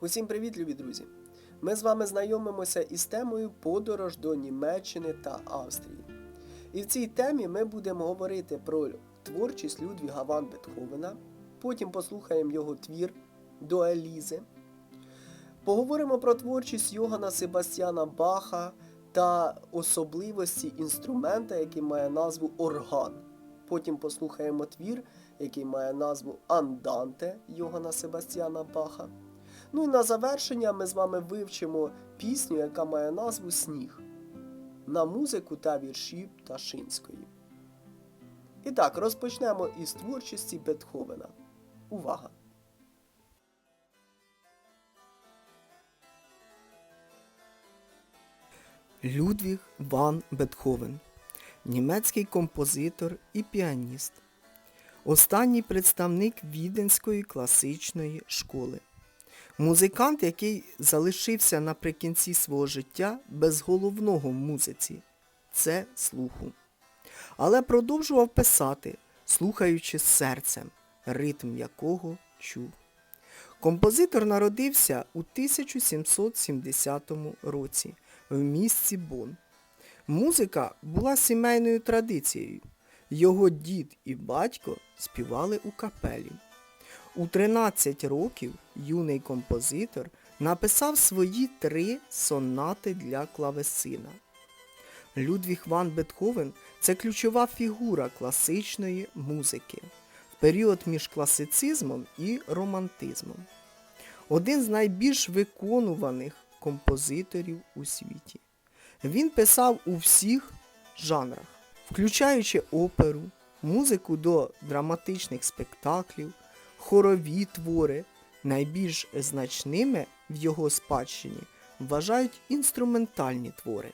Усім привіт, любі друзі! Ми з вами знайомимося із темою подорож до Німеччини та Австрії. І в цій темі ми будемо говорити про творчість Людвіга Ван Бетховена, потім послухаємо його твір до Елізи. Поговоримо про творчість Йогана Себастьяна Баха та особливості інструмента, який має назву орган. Потім послухаємо твір, який має назву Анданте Йогана Себастьяна Баха. Ну і на завершення ми з вами вивчимо пісню, яка має назву Сніг на музику та вірші Пташинської. І так, розпочнемо із творчості Бетховена. Увага! Людвіг Ван Бетховен, німецький композитор і піаніст. Останній представник Віденської класичної школи. Музикант, який залишився наприкінці свого життя без головного в музиці це слуху. Але продовжував писати, слухаючи серцем, ритм якого чув. Композитор народився у 1770 році в місті Бон. Музика була сімейною традицією. Його дід і батько співали у капелі. У 13 років юний композитор написав свої три сонати для клавесина. Людвіг Ван Бетховен це ключова фігура класичної музики в період між класицизмом і романтизмом. Один з найбільш виконуваних композиторів у світі. Він писав у всіх жанрах, включаючи оперу, музику до драматичних спектаклів, хорові твори. Найбільш значними в його спадщині вважають інструментальні твори.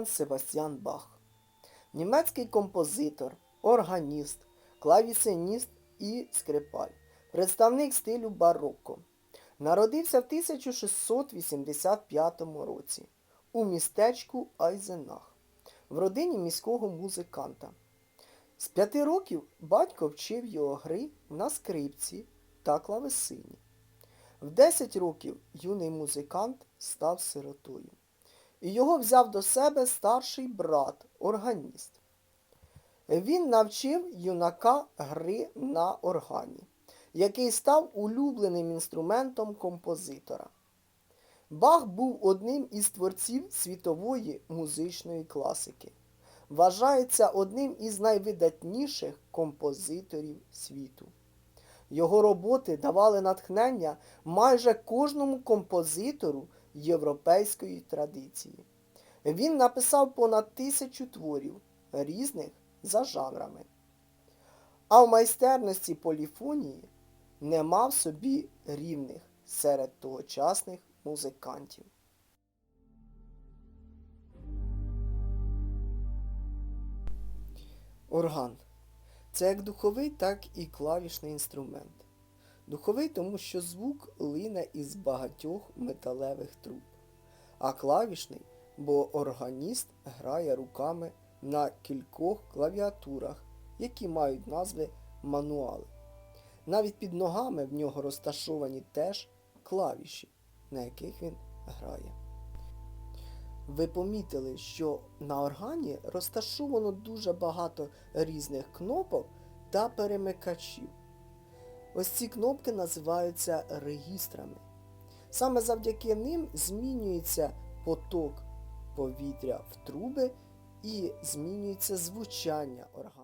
Йоганн Себастьян Бах. Німецький композитор, органіст, клавісиніст і скрипаль. Представник стилю барокко. Народився в 1685 році у містечку Айзенах в родині міського музиканта. З п'яти років батько вчив його гри на скрипці та клавесині. В 10 років юний музикант став сиротою. І його взяв до себе старший брат, органіст. Він навчив юнака гри на органі, який став улюбленим інструментом композитора. Бах був одним із творців світової музичної класики. Вважається одним із найвидатніших композиторів світу. Його роботи давали натхнення майже кожному композитору європейської традиції. Він написав понад тисячу творів різних за жанрами. А в майстерності поліфонії не мав собі рівних серед тогочасних музикантів. Орган. Це як духовий, так і клавішний інструмент. Духовий, тому що звук лине із багатьох металевих труб, а клавішний, бо органіст грає руками на кількох клавіатурах, які мають назви мануали. Навіть під ногами в нього розташовані теж клавіші, на яких він грає. Ви помітили, що на органі розташовано дуже багато різних кнопок та перемикачів. Ось ці кнопки називаються регістрами. Саме завдяки ним змінюється поток повітря в труби і змінюється звучання органу.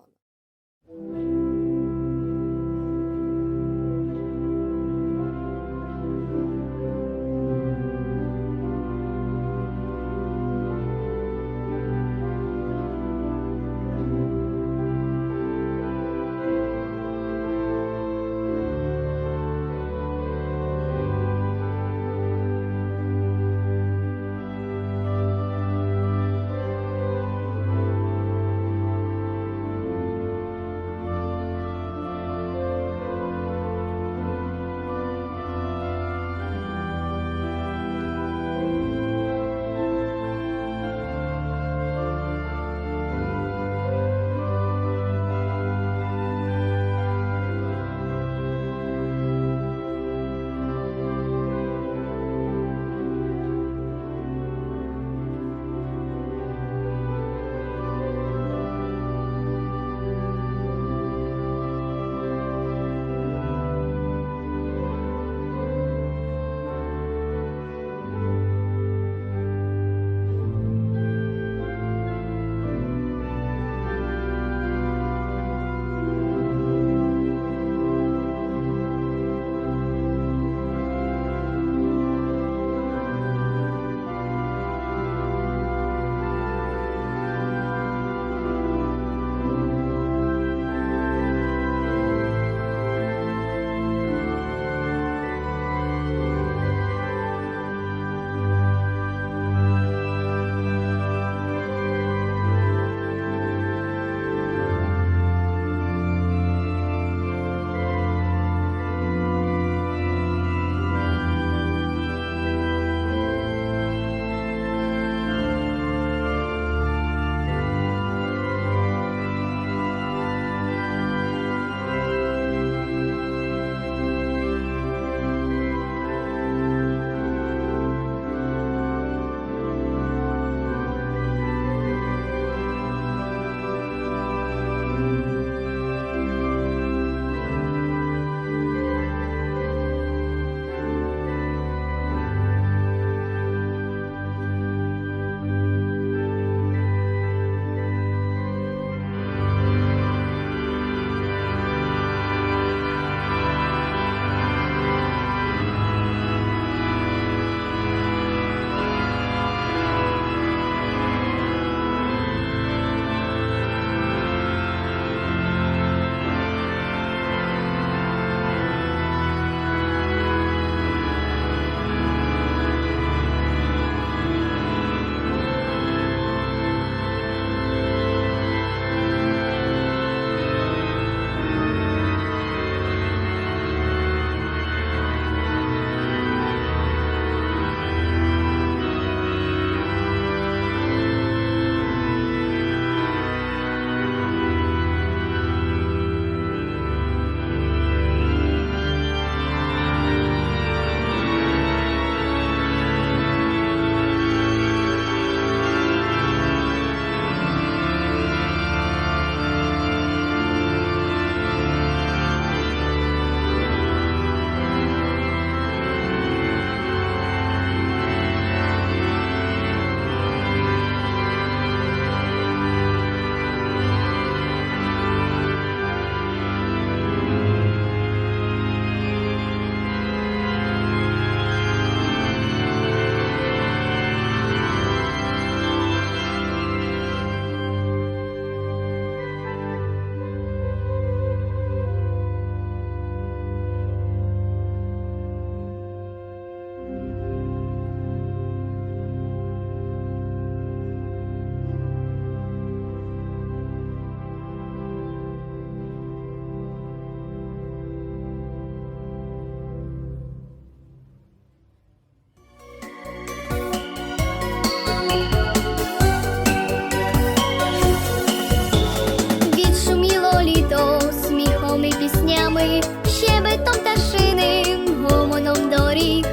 доріг,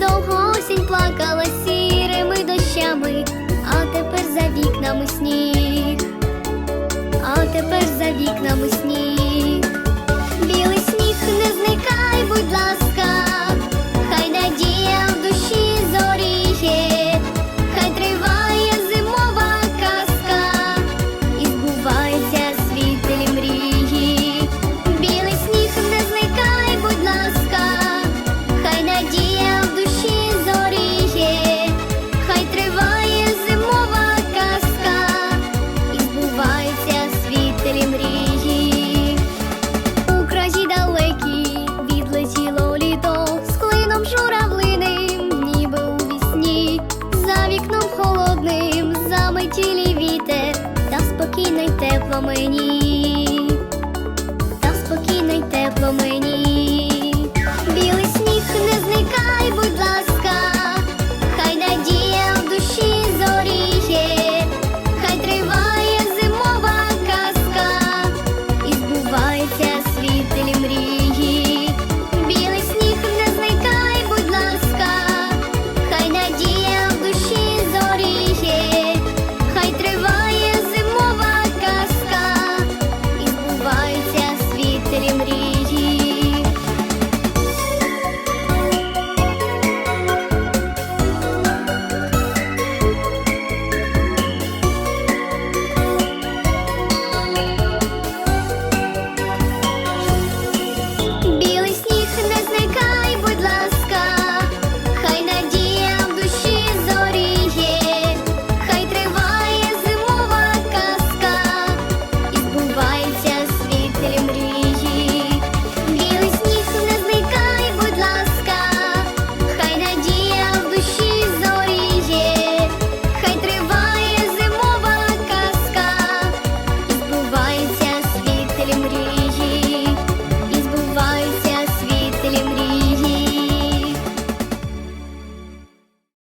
довго осінь плакала сірими дощами, а тепер за вікнами сніг, а тепер за вікнами сніг, білий сніг не зникай, будь ласка.